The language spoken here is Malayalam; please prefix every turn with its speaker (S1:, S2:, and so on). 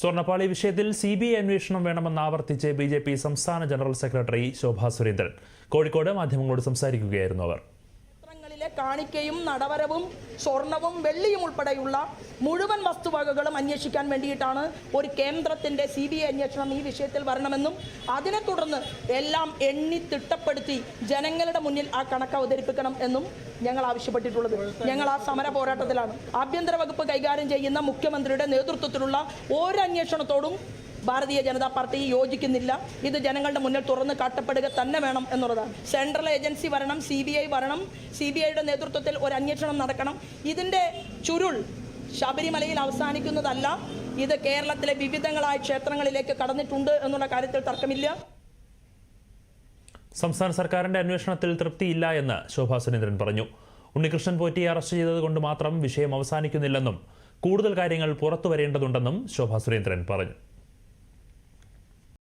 S1: സ്വർണപ്പാളി വിഷയത്തിൽ സി ബി ഐ അന്വേഷണം വേണമെന്ന് ആവർത്തിച്ച് ബി ജെ പി സംസ്ഥാന ജനറൽ സെക്രട്ടറി ശോഭാ സുരേന്ദ്രൻ. കോഴിക്കോട് മാധ്യമങ്ങളോട് സംസാരിക്കുകയായിരുന്നു അവർ.
S2: ക്ഷേത്രങ്ങളിലെ കാണിക്കയും നടവരവും സ്വർണവും വെള്ളിയും ഉൾപ്പെടെയുള്ള മുഴുവൻ വസ്തുവകകളും അന്വേഷിക്കാൻ വേണ്ടിയിട്ടാണ് ഒരു കേന്ദ്രത്തിന്റെ സി ബി ഐ അന്വേഷണം ഈ വിഷയത്തിൽ വരണമെന്നും അതിനെ തുടർന്ന് എല്ലാം എണ്ണി തിട്ടപ്പെടുത്തി ജനങ്ങളുടെ മുന്നിൽ ആ കണക്ക് അവതരിപ്പിക്കണം എന്നും ഞങ്ങൾ ആവശ്യപ്പെട്ടിട്ടുള്ളത്. ഞങ്ങൾ ആ സമര പോരാട്ടത്തിലാണ്. ആഭ്യന്തര വകുപ്പ് കൈകാര്യം ചെയ്യുന്ന മുഖ്യമന്ത്രിയുടെ നേതൃത്വത്തിലുള്ള ഒരു അന്വേഷണത്തോടും ഭാരതീയ ജനതാ പാർട്ടി യോജിക്കുന്നില്ല. ഇത് ജനങ്ങളുടെ മുന്നിൽ തുറന്ന് കാട്ടപ്പെടുക തന്നെ വേണം എന്നുള്ളതാണ്. സെൻട്രൽ ഏജൻസി വരണം സി ബി ഐ വരണം സി ബി ഐയുടെ നേതൃത്വത്തിൽ ഒരു അന്വേഷണം നടക്കണം. ഇതിന്റെ ചുരുൾ ശബരിമലയിൽ അവസാനിക്കുന്നതല്ല. ഇത് കേരളത്തിലെ വിവിധങ്ങളായ ക്ഷേത്രങ്ങളിലേക്ക് കടന്നിട്ടുണ്ട് എന്നുള്ള കാര്യത്തിൽ തർക്കമില്ല.
S1: സംസ്ഥാന സർക്കാരിന്റെ അന്വേഷണത്തിൽ തൃപ്തിയില്ല എന്ന് ശോഭാ സുരേന്ദ്രൻ പറഞ്ഞു. ഉണ്ണികൃഷ്ണൻ പോറ്റിയെ അറസ്റ്റ് ചെയ്തത് കൊണ്ട് മാത്രം വിഷയം അവസാനിക്കുന്നില്ലെന്നും കൂടുതൽ കാര്യങ്ങൾ പുറത്തു വരേണ്ടതുണ്ടെന്നും ശോഭാ സുരേന്ദ്രൻ പറഞ്ഞു.